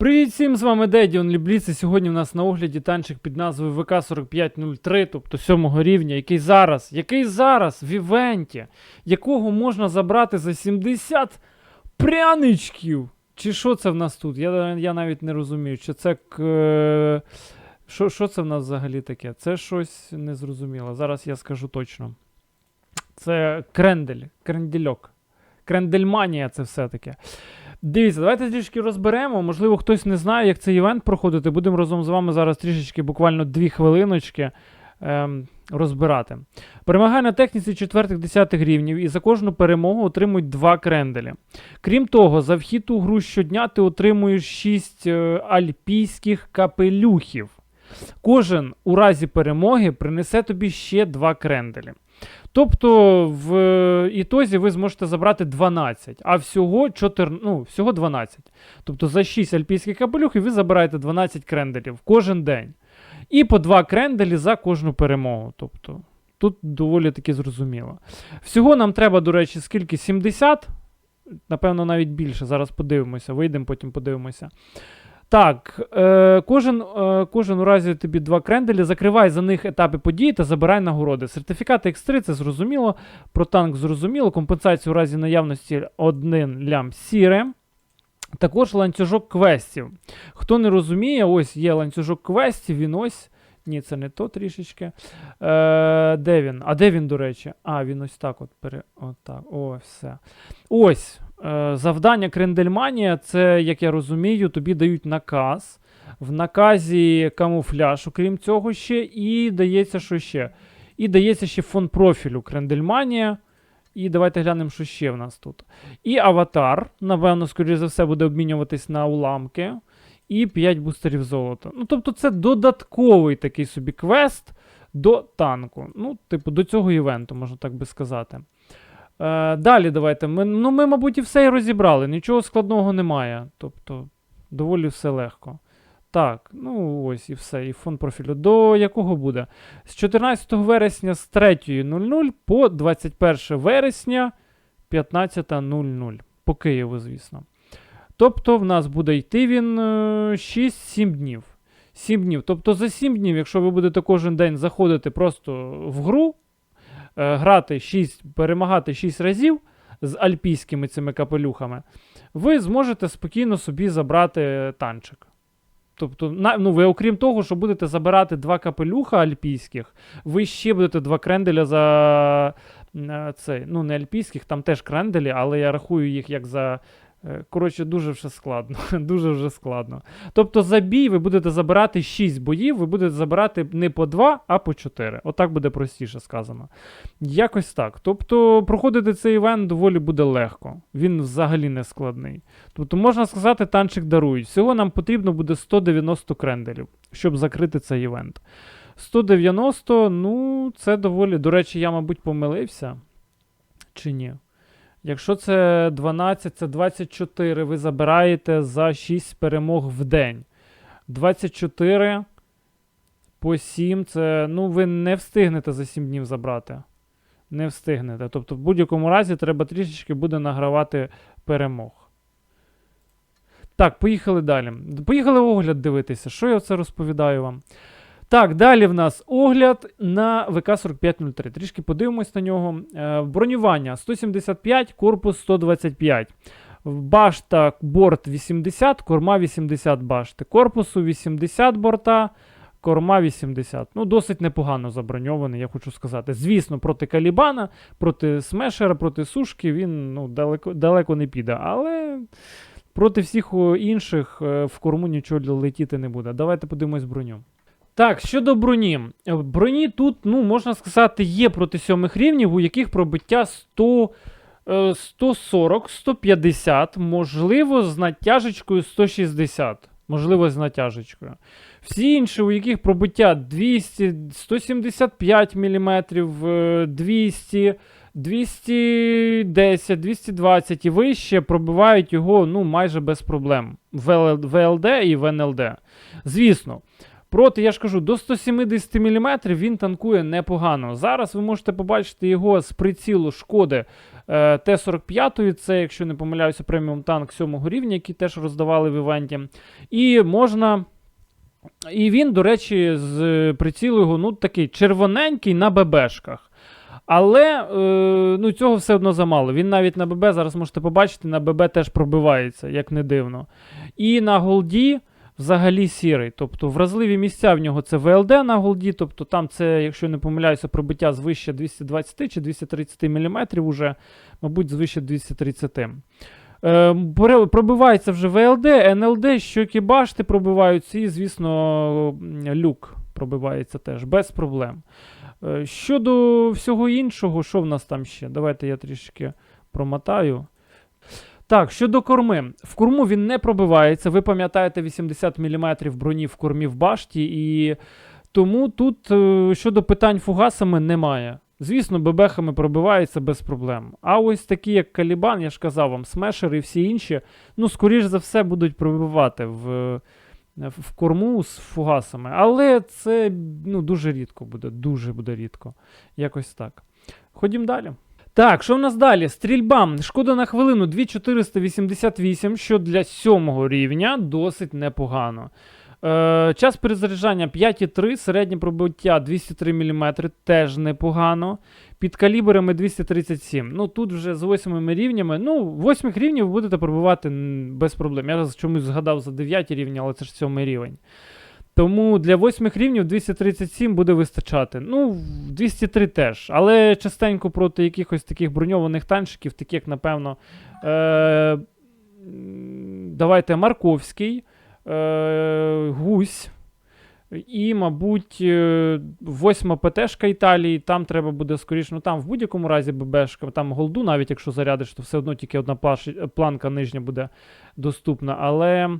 Привіт всім, з вами Дедіон Лібліц, і сьогодні в нас на огляді танчик під назвою ВК-4503, тобто 7 рівня, який зараз, який зараз в івенті, якого можна забрати за 70 пряничків. Чи що це в нас тут? Я, я навіть не розумію, чи це к... е, Що, що це в нас взагалі таке? Це щось незрозуміло. Зараз я скажу точно. Це крендель, крендельок. Крендельманія це все таке. Дивіться, давайте трішки розберемо. Можливо, хтось не знає, як цей івент проходити. Будемо разом з вами зараз трішечки, буквально дві хвилиночки ем, розбирати. Перемагає на техніці 4-10 рівнів і за кожну перемогу отримують два кренделі. Крім того, за вхід у гру щодня ти отримуєш 6 е, альпійських капелюхів. Кожен у разі перемоги принесе тобі ще два кренделі. Тобто в е, ітозі ви зможете забрати 12, а всього 4, ну, всього 12. Тобто за 6 альпійських капелюхів ви забираєте 12 кренделів кожен день. І по 2 кренделі за кожну перемогу. Тобто тут доволі таки зрозуміло. Всього нам треба, до речі, скільки? 70. Напевно, навіть більше. Зараз подивимося. Вийдемо, потім подивимося. Так, е, кожен, е, кожен у разі тобі два кренделі, закривай за них етапи події та забирай нагороди. Сертифікати X3 це зрозуміло. Про танк зрозуміло. Компенсацію у разі наявності один лям сіре. Також ланцюжок квестів. Хто не розуміє, ось є ланцюжок квестів, він ось. Ні, це не то трішечки. Е, де він? А де він, до речі? А, він ось так от пере. Отак. О, все. Ось. Е, завдання Крендельманія, це, як я розумію, тобі дають наказ. В наказі камуфляж, окрім цього, ще, і дається що ще. І дається ще фон профілю Крендельманія. І давайте глянемо, що ще в нас тут. І аватар, напевно, скоріше за все, буде обмінюватись на уламки. І 5 бустерів золота. Ну, тобто, це додатковий такий собі квест до танку. Ну, типу, до цього івенту, можна так би сказати. Е, далі давайте. Ми, ну, ми, мабуть, і все і розібрали. Нічого складного немає. Тобто, доволі все легко. Так, ну ось і все. І фон профілю. До якого буде? З 14 вересня з 3.00 по 21 вересня 15.00. По Києву, звісно. Тобто, в нас буде йти він е, 6-7 днів. 7 днів. Тобто за 7 днів, якщо ви будете кожен день заходити просто в гру, е, грати 6, перемагати 6 разів з альпійськими цими капелюхами, ви зможете спокійно собі забрати танчик. Тобто, ну, ви, окрім того, що будете забирати два капелюха альпійських, ви ще будете два кренделя за е, цей, ну, не альпійських, там теж кренделі, але я рахую їх як за. Е, Коротше, дуже вже складно. дуже вже складно. Тобто за бій ви будете забирати 6 боїв, ви будете забирати не по 2, а по 4. Отак буде простіше сказано. Якось так. Тобто, проходити цей івент доволі буде легко. Він взагалі не складний. Тобто, можна сказати, танчик дарують. Всього нам потрібно буде 190 кренделів, щоб закрити цей івент. 190, ну, це доволі. До речі, я, мабуть, помилився. Чи ні? Якщо це 12, це 24, ви забираєте за 6 перемог в день. 24 по 7 це. Ну, ви не встигнете за 7 днів забрати. Не встигнете. Тобто, в будь-якому разі треба трішечки буде награвати перемог. Так, поїхали далі. Поїхали огляд дивитися. Що я це розповідаю вам? Так, далі в нас огляд на ВК-4503. Трішки подивимось на нього. Е, бронювання 175, корпус 125. Башта борт 80, корма 80 башти. Корпусу 80 борта, корма 80. Ну, досить непогано заброньований, я хочу сказати. Звісно, проти Калібана, проти Смешера, проти Сушки він ну, далеко, далеко не піде. Але проти всіх інших е, в корму нічого летіти не буде. Давайте подивимось броню. Так, щодо броні. Е, Броні тут, ну, можна сказати, є проти сьомих рівнів, у яких пробиття 100, е, 140, 150, можливо, з натяжечкою 160. Можливо, з натяжечкою. Всі інші, у яких пробиття 200, 175 мм, 200, 210, 220 і вище пробивають його ну, майже без проблем в ВЛД і в НЛД. Звісно. Проти, я ж кажу, до 170 мм він танкує непогано. Зараз ви можете побачити його з прицілу шкоди е, Т-45, це, якщо не помиляюся, преміум танк 7 рівня, який теж роздавали в івенті. І можна. І він, до речі, з прицілу його ну, такий червоненький на ББшках. Але е, ну, цього все одно замало. Він навіть на ББ, зараз можете побачити, на ББ теж пробивається, як не дивно. І на голді взагалі сірий. Тобто вразливі місця в нього це ВЛД на голді, тобто там це, якщо не помиляюся, пробиття звище 220 чи 230 мм, уже, мабуть, звище 230. Е, пробивається вже ВЛД, НЛД, щоки башти пробиваються, і, звісно, люк пробивається теж без проблем. Е, Щодо всього іншого, що в нас там ще? Давайте я трішки промотаю. Так, щодо корми. В корму він не пробивається. Ви пам'ятаєте 80 мм броні в кормі в башті, і тому тут е, щодо питань фугасами немає. Звісно, бебехами пробивається без проблем. А ось такі, як Калібан, я ж казав вам, смешер і всі інші, ну, скоріш за все, будуть пробивати в, в корму з фугасами. Але це ну, дуже рідко буде, дуже буде рідко. Якось так. Ходім далі. Так, що в нас далі? Стрільба. Шкода на хвилину 2488, що для сьомого рівня досить непогано. Е, час перезаряджання 5,3, середнє пробиття 203 мм, теж непогано. Під калібрами 237. Ну тут вже з 8 рівнями. Ну, 8 рівнів будете пробивати без проблем. Я зараз чомусь згадав за 9 рівні, але це ж 7 рівень. Тому для 8 рівнів 237 буде вистачати. Ну, 203 теж. Але частенько проти якихось таких броньованих танчиків, як, напевно, е- давайте Марковський, е- Гусь. І, мабуть, е, восьма ПТшка Італії, там треба буде скоріше, ну там в будь-якому разі ББшка, там голду, навіть якщо зарядиш, то все одно тільки одна планка нижня буде доступна. Але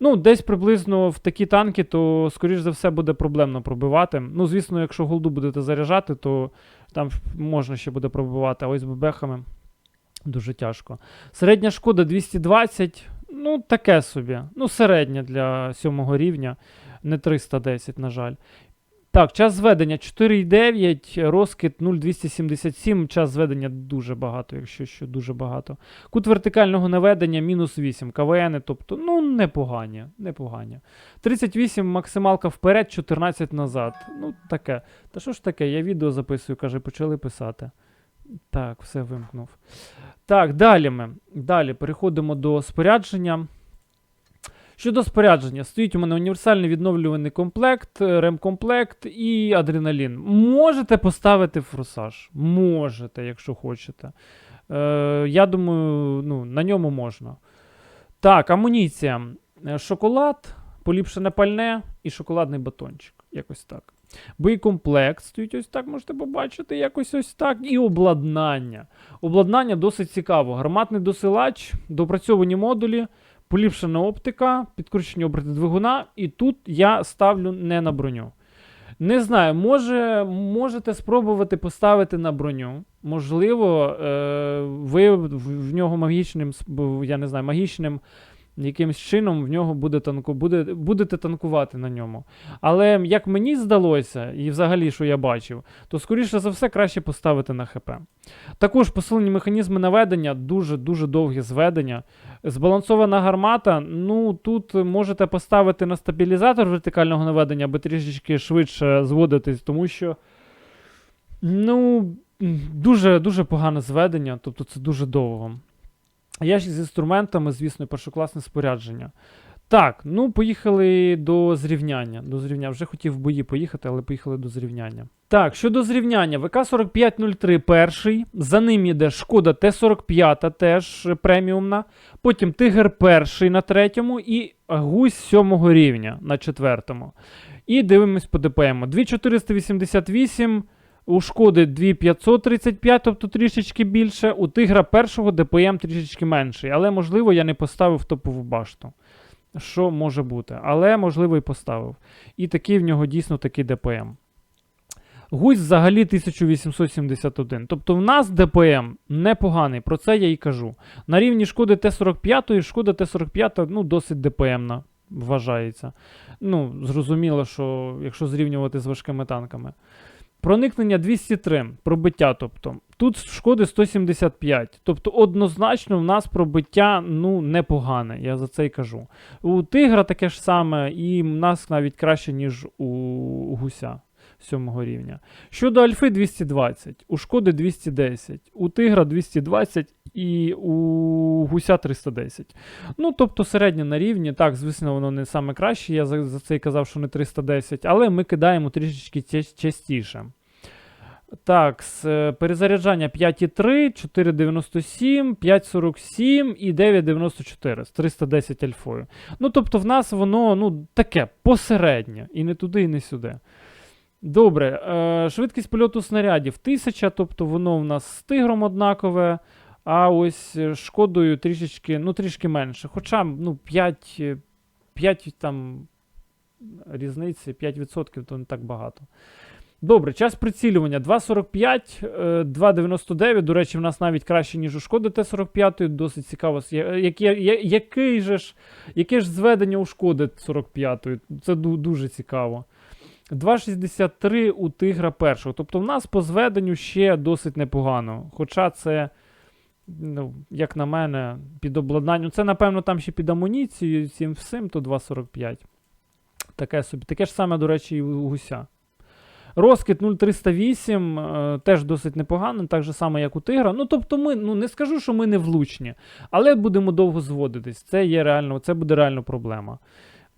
ну, десь приблизно в такі танки, то, скоріш за все, буде проблемно пробивати. Ну, звісно, якщо голду будете заряджати, то там можна ще буде пробивати, а ось бебехами дуже тяжко. Середня шкода 220, ну, таке собі. Ну, середня для сьомого рівня не 310, на жаль. Так, час зведення 4,9, розкид 0,277, час зведення дуже багато, якщо що, дуже багато. Кут вертикального наведення мінус 8, КВН, тобто, ну, непогані, непогані. 38 максималка вперед, 14 назад. Ну, таке. Та що ж таке, я відео записую, каже, почали писати. Так, все вимкнув. Так, далі ми. Далі переходимо до спорядження. Щодо спорядження, стоїть у мене універсальний відновлюваний комплект, е, ремкомплект і адреналін. Можете поставити форсаж. Можете, якщо хочете. Е, я думаю, ну, на ньому можна. Так, амуніція. Е, Шоколад, поліпшене пальне і шоколадний батончик. Якось так. Боєкомплект стоїть ось так, можете побачити, якось ось так. І обладнання. Обладнання досить цікаво. Гарматний досилач, допрацьовані модулі, поліпшена оптика, підкручені оберти двигуна, і тут я ставлю не на броню. Не знаю, може, можете спробувати поставити на броню. Можливо, е, ви в, нього магічним, я не знаю, магічним якимось чином в нього буде танку, буде, будете танкувати на ньому. Але як мені здалося, і взагалі, що я бачив, то скоріше за все краще поставити на ХП. Також посилені механізми наведення, дуже-дуже довгі зведення. Збалансована гармата. Ну тут можете поставити на стабілізатор вертикального наведення, аби трішечки швидше зводитись, тому що ну, дуже, дуже погане зведення, тобто це дуже довго. Я ж з інструментами, звісно, першокласне спорядження. Так, ну поїхали до зрівняння. До зрівняння. Вже хотів в бої поїхати, але поїхали до зрівняння. Так, щодо зрівняння, ВК-4503 перший, за ним йде Шкода Т-45 теж преміумна, потім Тигр перший на третьому і Гусь сьомого рівня на четвертому. І дивимось по ДПМ. 2488, у Шкоди 2535, тобто трішечки більше, у Тигра першого ДПМ трішечки менший, але можливо я не поставив топову башту. Що може бути, але можливо і поставив. І такий в нього дійсно такий ДПМ. Гусь взагалі 1871. Тобто в нас ДПМ непоганий, про це я і кажу. На рівні шкоди Т-45, шкода Т-45 ну, досить ДПМна. вважається. Ну, зрозуміло, що якщо зрівнювати з важкими танками. Проникнення 203, пробиття, тобто. Тут шкоди 175. Тобто, однозначно, в нас пробиття ну, непогане, я за це й кажу. У тигра таке ж саме, і в нас навіть краще, ніж у гуся 7 рівня. Щодо альфи 220, у шкоди 210, у тигра 220 і у гуся 310. Ну, тобто середнє на рівні. Так, звісно, воно не саме краще. Я за, за це й казав, що не 310, але ми кидаємо трішечки частіше. Так, е, перезаряджання 5,3, 4,97, 5,47 і 9,94 з 310 альфою. Ну, тобто, в нас воно ну, таке посереднє. І не туди, і не сюди. Добре, е, швидкість польоту снарядів 1000, тобто воно в нас з тигром однакове, а ось е, шкодою трішечки, ну, трішки менше. Хоча ну, 5, е, 5 там різниці, 5% то не так багато. Добре, час прицілювання 2.45, е, 2.99. До речі, в нас навіть краще, ніж у шкоди Т-45. Досить цікаво. який же ж, яке ж зведення у шкоди 45 Це ду- дуже цікаво. 2.63 у тигра першого. Тобто в нас по зведенню ще досить непогано. Хоча це, ну, як на мене, під обладнанням. Це, напевно, там ще під амуніцією, цим всім, то 2.45. Таке собі. Таке ж саме, до речі, і у гуся. Розкид 0,308 е, теж досить непогано, так же само, як у тигра. Ну, тобто, ми, ну не скажу, що ми не влучні, але будемо довго зводитись. Це є реально, це буде реально проблема.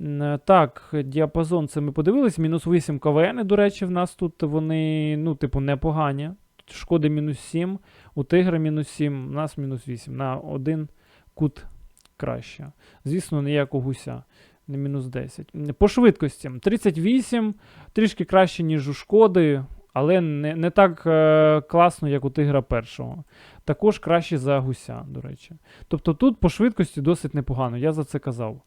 Е, Так, діапазон це ми подивились. Мінус 8 КВН, до речі, в нас тут вони, ну, типу, непогані. Шкоди мінус 7, у тигра мінус 7, у нас мінус 8. На один кут краще. Звісно, не як у гуся. Не мінус 10. По швидкості 38, трішки краще, ніж у шкоди, але не, не так е, класно, як у тигра першого. Також краще за гуся, до речі. Тобто тут по швидкості досить непогано, я за це казав.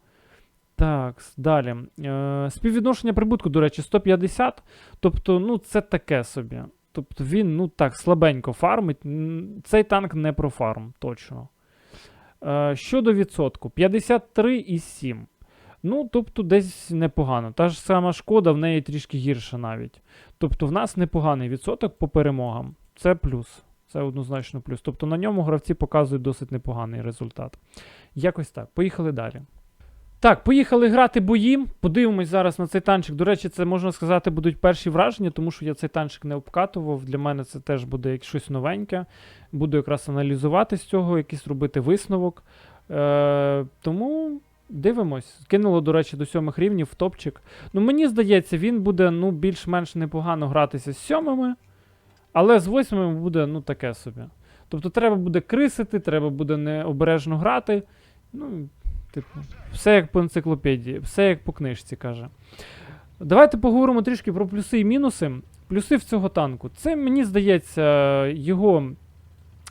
Так, далі. Е, співвідношення прибутку, до речі, 150. Тобто, ну, це таке собі. Тобто він, ну так, слабенько фармить. Цей танк не про фарм, точно. Е, щодо відсотку, 53,7. Ну, тобто, десь непогано. Та ж сама шкода, в неї трішки гірше навіть. Тобто, в нас непоганий відсоток по перемогам. Це плюс. Це однозначно плюс. Тобто на ньому гравці показують досить непоганий результат. Якось так. Поїхали далі. Так, поїхали грати бої. Подивимось зараз на цей танчик. До речі, це можна сказати, будуть перші враження, тому що я цей танчик не обкатував. Для мене це теж буде як щось новеньке. Буду якраз аналізувати з цього, якийсь робити висновок. Е, тому дивимось. Кинуло, до речі, до сьомих рівнів в топчик. Ну, мені здається, він буде ну, більш-менш непогано гратися з сьомими, але з восьмими буде ну, таке собі. Тобто треба буде крисити, треба буде необережно грати. Ну, типу, все як по енциклопедії, все як по книжці каже. Давайте поговоримо трішки про плюси і мінуси. Плюси в цього танку. Це, мені здається, його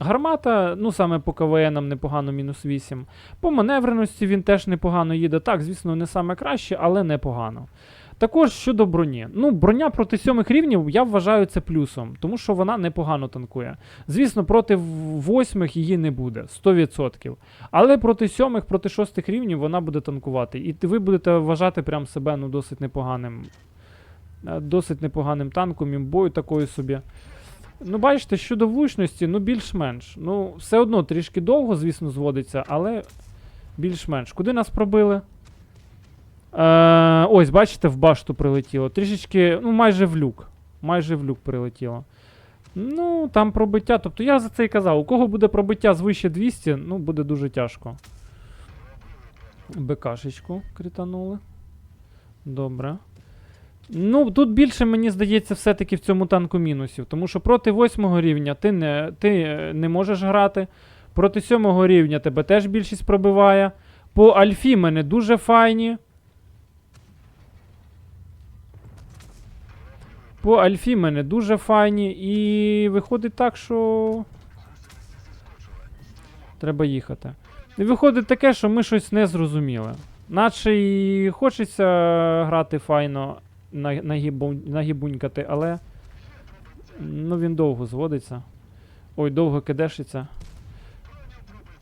гармата, ну саме по КВНам непогано мінус 8. По маневреності він теж непогано їде. Так, звісно, не саме краще, але непогано. Також щодо броні. Ну, броня проти сьомих рівнів я вважаю це плюсом, тому що вона непогано танкує. Звісно, проти восьмих її не буде 100%. Але проти сьомих, проти шостих рівнів вона буде танкувати. І ви будете вважати прям себе ну, досить непоганим. е, Досить непоганим танком, імбою такою собі. Ну, бачите, щодо влучності, ну більш-менш. Ну, все одно трішки довго, звісно, зводиться, але більш-менш. Куди нас пробили? Е, ось, бачите, в башту прилетіло. Трішечки, ну, майже в люк. Майже в люк прилетіло. Ну, там пробиття. Тобто я за це і казав, у кого буде пробиття звище 200, ну, буде дуже тяжко. БКшечку кританули. Добре. Ну, тут більше, мені здається, все-таки в цьому танку мінусів. Тому що проти восьмого рівня ти не, ти е, не можеш грати. Проти сьомого рівня тебе теж більшість пробиває. По альфі мене дуже файні. По альфі мене дуже файні. І виходить так, що. Треба їхати. І виходить таке, що ми щось не зрозуміли. Наче і хочеться грати файно, нагібунькати, але. Ну він довго зводиться. Ой, довго кидешиться.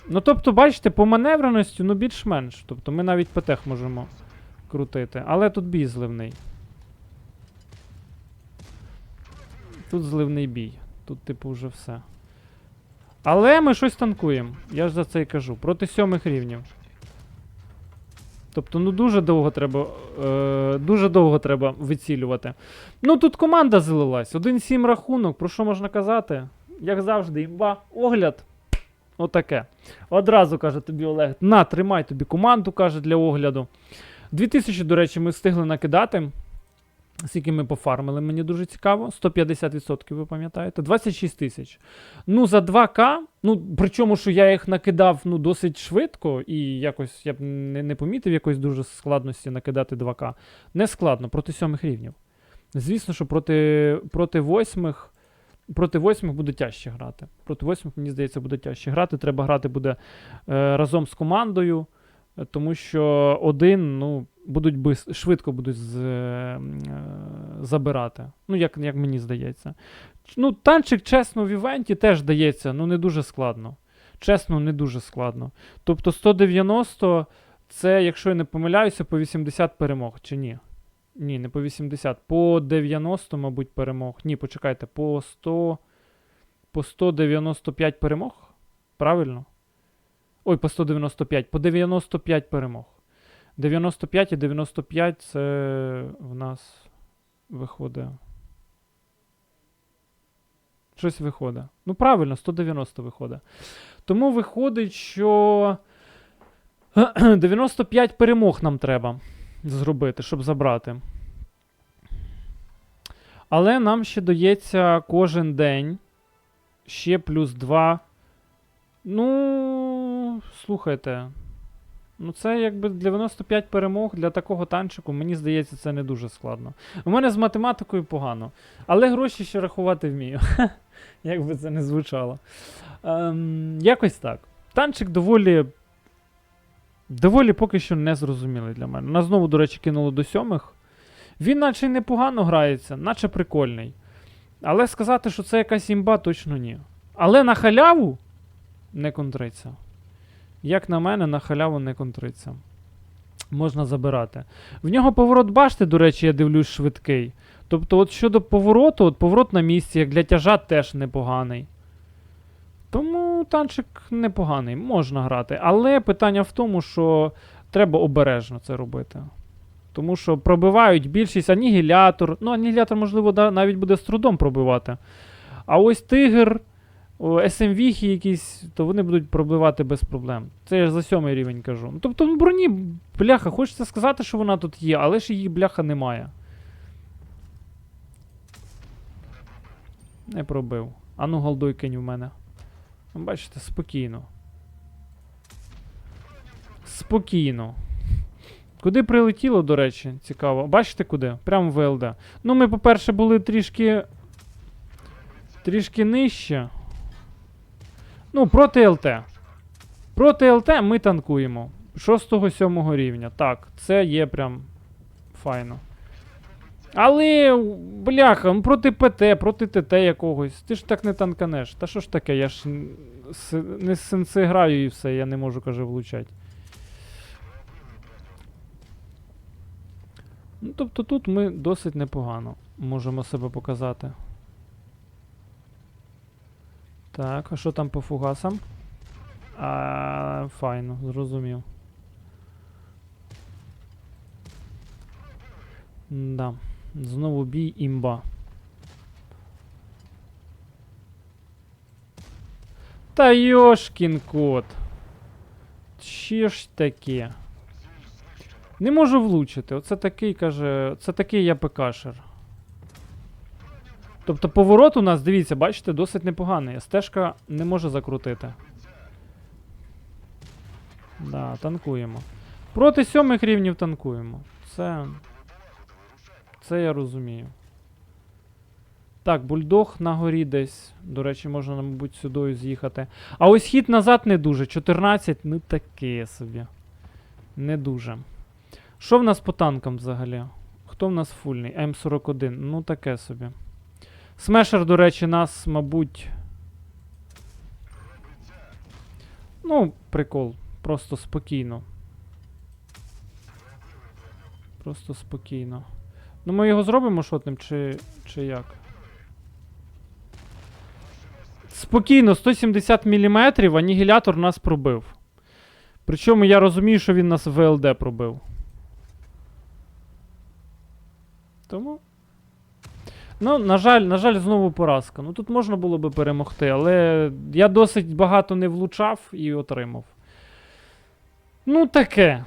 Ну, тобто, бачите, по маневреності, ну більш-менш. Тобто ми навіть ПТХ можемо крутити. Але тут бій зливний. Тут зливний бій. Тут, типу, вже все. Але ми щось танкуємо. Я ж за це і кажу. Проти сьомих рівнів. Тобто, ну дуже довго треба. Е, дуже довго треба вицілювати. Ну тут команда злилась. 1-7 рахунок. Про що можна казати? Як завжди, імба, огляд. Отаке. Одразу каже тобі Олег. На, тримай тобі команду, каже, для огляду. 2000, до речі, ми встигли накидати. Скільки ми пофармили, мені дуже цікаво. 150%, ви пам'ятаєте? 26 тисяч. Ну, за 2К, ну, причому, що я їх накидав ну, досить швидко, і якось я б не, не помітив якоїсь дуже складності накидати 2К. Не складно, проти сьомих рівнів. Звісно, що проти, проти восьмих. Проти восьмих буде тяжче грати. Проти восьмих, мені здається, буде тяжче грати. Треба грати буде е, разом з командою, тому що один, ну, будуть бис- швидко будуть з, е, е, забирати. Ну, як, як мені здається. Ну, танчик, чесно, в івенті теж дається, ну не дуже складно. Чесно, не дуже складно. Тобто 190 це, якщо я не помиляюся, по 80 перемог, чи ні? Ні, не по 80. По 90, мабуть, перемог. Ні, почекайте, по 100. По 195 перемог? Правильно? Ой, по 195. По 95 перемог. 95 і 95 це в нас виходить. Щось виходить. Ну, правильно, 190 виходить. Тому виходить, що 95 перемог нам треба зробити, щоб забрати. Але нам ще дається кожен день ще плюс 2. Ну, слухайте. Ну, це якби 95 перемог для такого танчику, мені здається, це не дуже складно. У мене з математикою погано. Але гроші ще рахувати вмію. Як би це не звучало. Ем, якось так. Танчик доволі. Доволі поки що незрозумілий для мене. Нас знову, до речі, кинуло до сьомих. Він наче непогано грається, наче прикольний. Але сказати, що це якась імба, точно ні. Але на халяву не контриться. Як на мене, на халяву не контриться. Можна забирати. В нього поворот башти, до речі, я дивлюсь швидкий. Тобто, от щодо повороту, от поворот на місці, як для тяжа, теж непоганий. Тому танчик непоганий, можна грати. Але питання в тому, що треба обережно це робити. Тому що пробивають більшість анігілятор. Ну, анігілятор, можливо, навіть буде з трудом пробивати. А ось тигр, SMV якісь, то вони будуть пробивати без проблем. Це я ж за сьомий рівень кажу. Ну, тобто, в броні, бляха, хочеться сказати, що вона тут є, але ж її бляха немає. Не пробив. Ану, голдой кинь в мене. Ну, Бачите, спокійно. Спокійно. Куди прилетіло, до речі, цікаво. Бачите куди? Прямо в ВЛД. Ну, ми, по-перше, були трішки. Трішки нижче. Ну, проти ЛТ. Проти ЛТ ми танкуємо. 6-7 рівня. Так, це є прям файно. Але, бляха, ну проти ПТ, проти ТТ якогось. Ти ж так не танканеш. Та що ж таке, я ж не з сенси граю і все, я не можу, каже, влучати. Ну, тобто тут ми досить непогано можемо себе показати. Так, а що там по фугасам? А, файно, зрозумів. Да. Знову бій імба. Та йошкін кот. Що ж таке? Не можу влучити. Оце такий, каже. Це такий я ПКшер. Тобто поворот у нас, дивіться, бачите, досить непоганий. Стежка не може закрутити. Да, танкуємо. Проти сьомих рівнів танкуємо. Це. Це я розумію. Так, бульдог на горі десь. До речі, можна, мабуть, сюди з'їхати. А ось хід назад не дуже. 14, ну таке собі. Не дуже. Що в нас по танкам взагалі? Хто в нас фульний? М41. Ну таке собі. Смешер, до речі, нас, мабуть. Ну, прикол. Просто спокійно. Просто спокійно. Ну ми його зробимо шотним, чи, чи як? Спокійно, 170 мм, анігілятор нас пробив. Причому я розумію, що він нас в ВЛД пробив. Тому. Ну, на жаль, на жаль, знову поразка. Ну тут можна було би перемогти, але я досить багато не влучав і отримав. Ну, таке.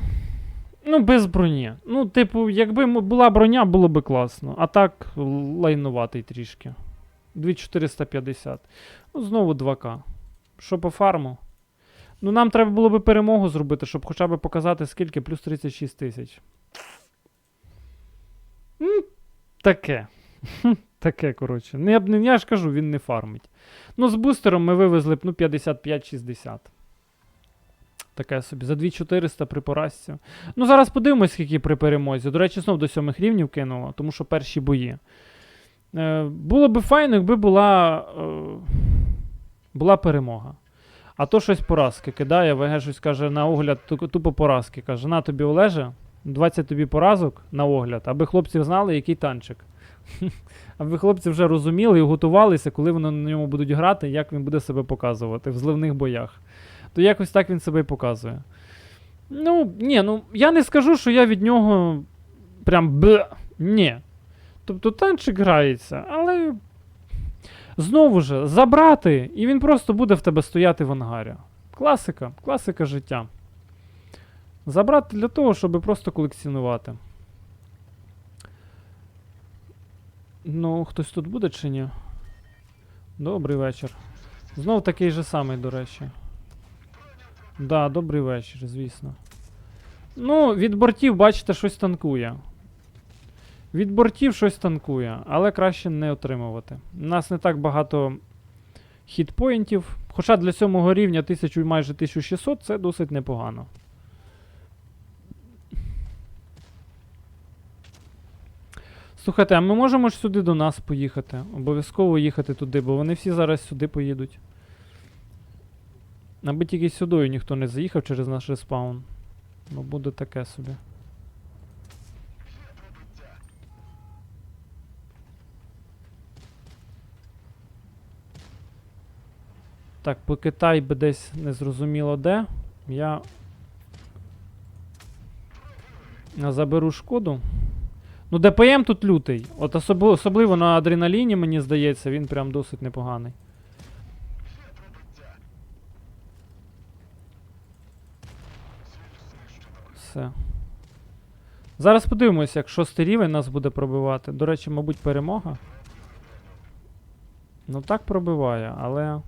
Ну, без броні. Ну, типу, якби була броня, було би класно. А так, лайнуватий трішки. 2450. Ну, знову 2К. Що по фарму? Ну, нам треба було би перемогу зробити, щоб хоча б показати, скільки, плюс 36 тисяч. М, Таке. Таке, коротше. Ну, я, я ж кажу, він не фармить. Ну, з бустером ми вивезли б ну, 55-60. Таке собі. За 2400 при поразці. Ну, зараз подивимось, скільки при перемозі. До речі, знов до сьомих рівнів кинуло, тому що перші бої. Е, було би файно, якби була, е, була перемога. А то щось поразки кидає, ВГ щось каже на огляд, тупо поразки. Каже, на тобі Олеже, 20 тобі поразок на огляд, аби хлопці знали, який танчик. Аби хлопці вже розуміли і готувалися, коли вони на ньому будуть грати, як він буде себе показувати в зливних боях. То якось так він себе і показує. Ну, ні, ну я не скажу, що я від нього прям б. Ні. Тобто танчик грається, але знову ж забрати, і він просто буде в тебе стояти в ангарі. Класика, класика життя. Забрати для того, щоб просто колекціонувати. Ну, хтось тут буде чи ні? Добрий вечір. Знов такий же самий, до речі. Да, добрий вечір, звісно. Ну, від бортів, бачите, щось танкує. Від бортів щось танкує, але краще не отримувати. У нас не так багато хітпоінтів. Хоча для сьомого рівня 1000, майже 1600 це досить непогано. Слухайте, а ми можемо ж сюди до нас поїхати? Обов'язково їхати туди, бо вони всі зараз сюди поїдуть. Аби тільки сюди ніхто не заїхав через наш респаун. Ну буде таке собі. Так, по Китай би десь не зрозуміло де. Я заберу шкоду. Ну, ДПМ тут лютий. От особливо, особливо на адреналіні, мені здається, він прям досить непоганий. Все. Зараз подивимося, як шостий рівень нас буде пробивати. До речі, мабуть, перемога. Ну так пробиває, але.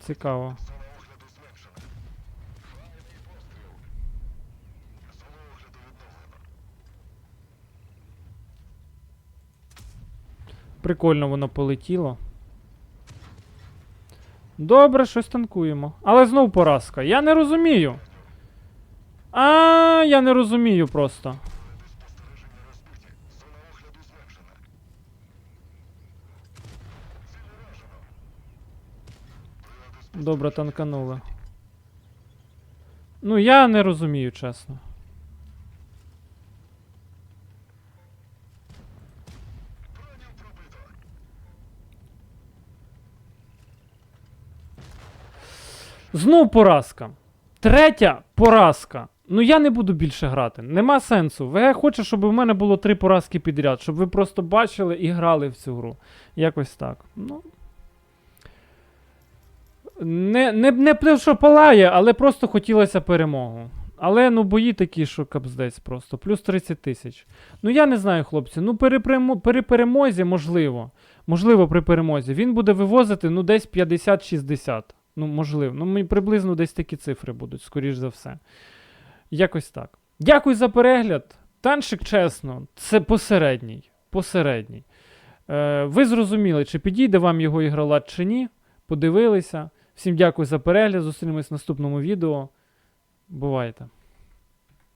Цікаво. Прикольно воно полетіло. Добре, щось танкуємо. Але знов поразка. Я не розумію. А, я не розумію просто. Добре, танканули. Ну, я не розумію, чесно. Знов поразка. Третя поразка. Ну я не буду більше грати. Нема сенсу. ВГ хоче, щоб у мене було три поразки підряд, щоб ви просто бачили і грали в цю гру. Якось так. Ну. Не, не, не те, що палає, але просто хотілося перемогу. Але ну бої такі, що капздець просто. Плюс 30 тисяч. Ну я не знаю, хлопці. Ну при, при перемозі, можливо. Можливо, при перемозі. Він буде вивозити ну десь 50-60. Ну, можливо. Ну, приблизно десь такі цифри будуть, скоріш за все. Якось так. Дякую за перегляд. Танчик, чесно, це посередній. Посередній. Е, ви зрозуміли, чи підійде вам його ігролад чи ні. Подивилися. Всім дякую за перегляд. Зустрінемось в наступному відео. Бувайте!